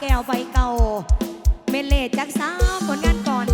แก้วใบเก่าเมเล่จากสาวผลงานก่อน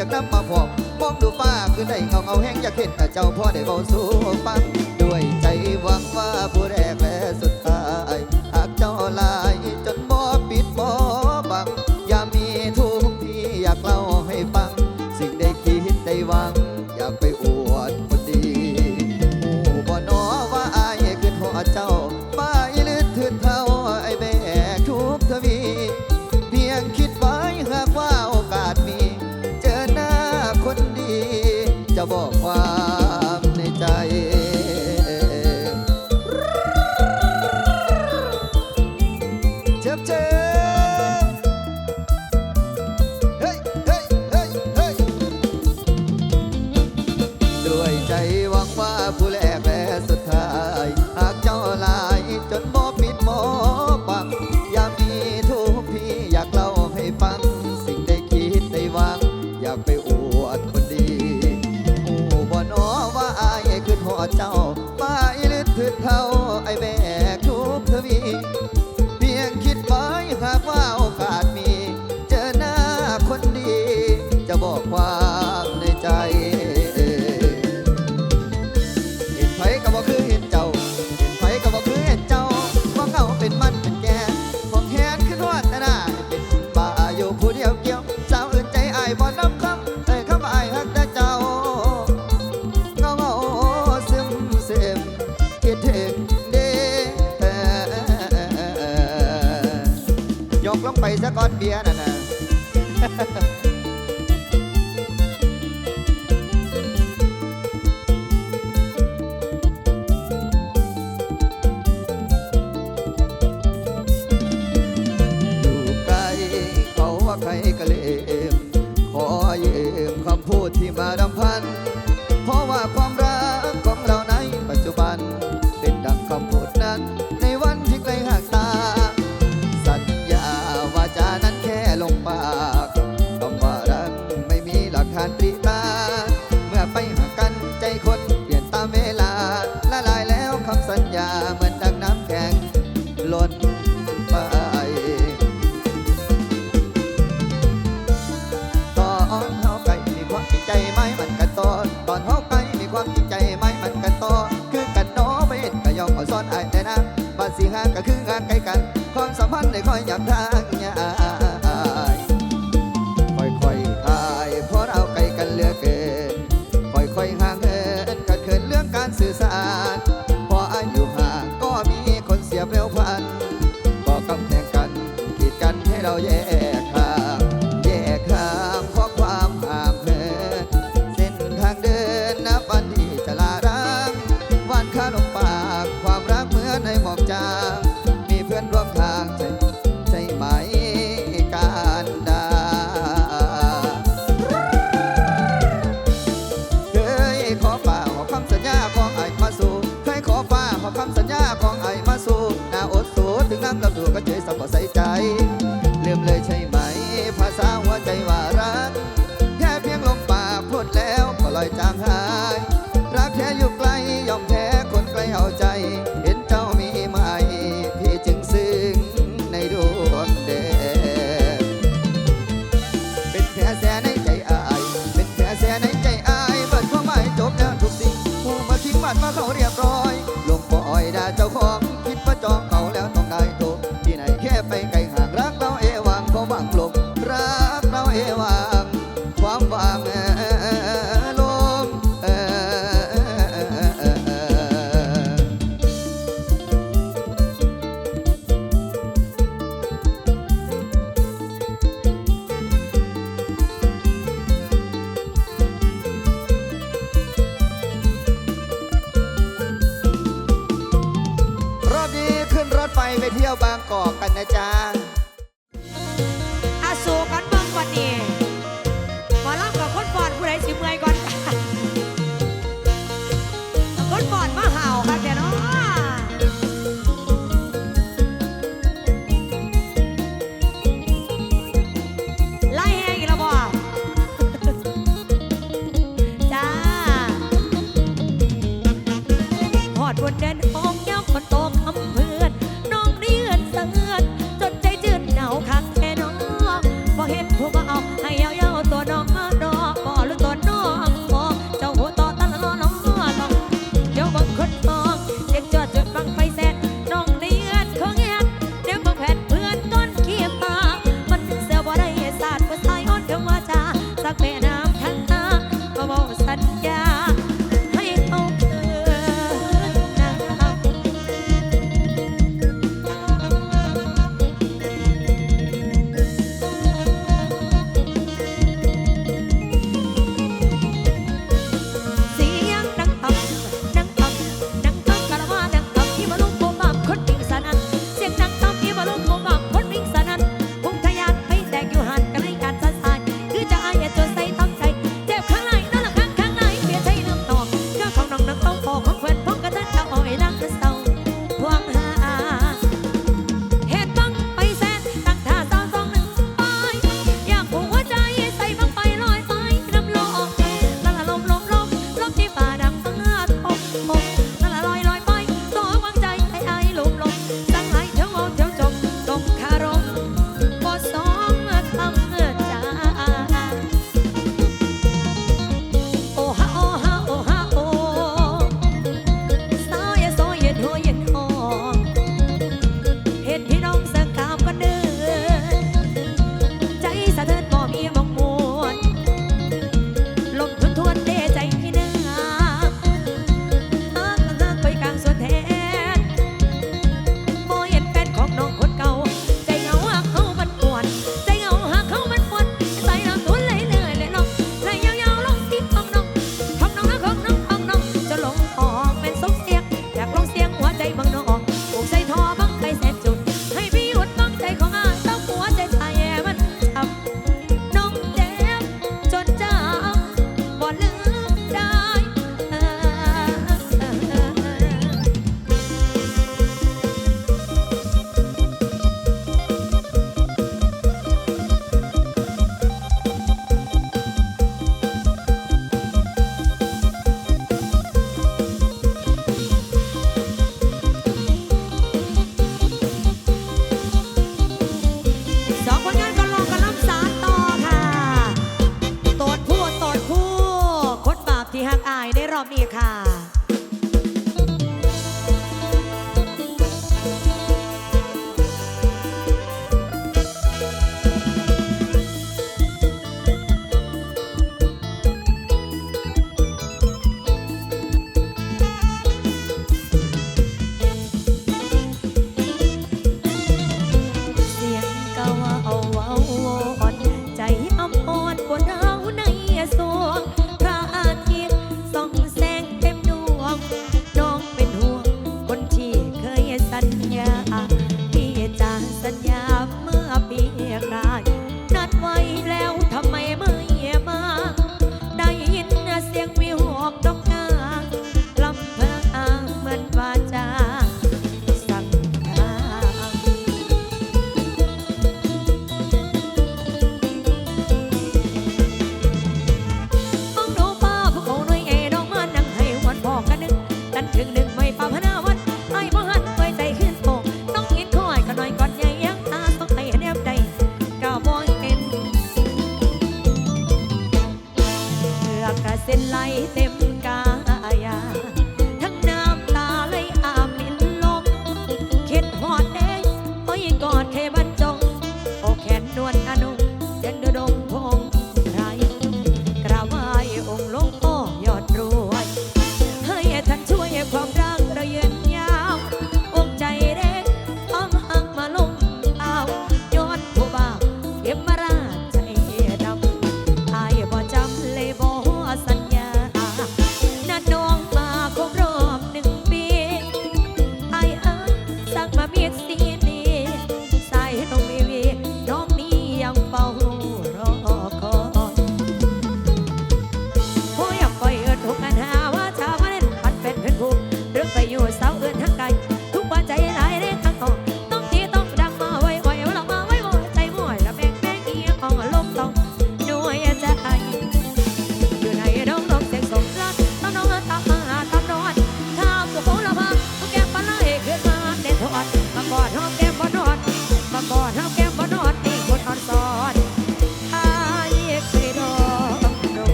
อยากนำมาพอกมองดูฟ้าคือได้เขาเอาแห้งอยากเห็นแต่เจ้าพ่อได้เบาสู้ฟังด้วยใจหวังว่าผู้แรก got beer and นะจ๊ะ อ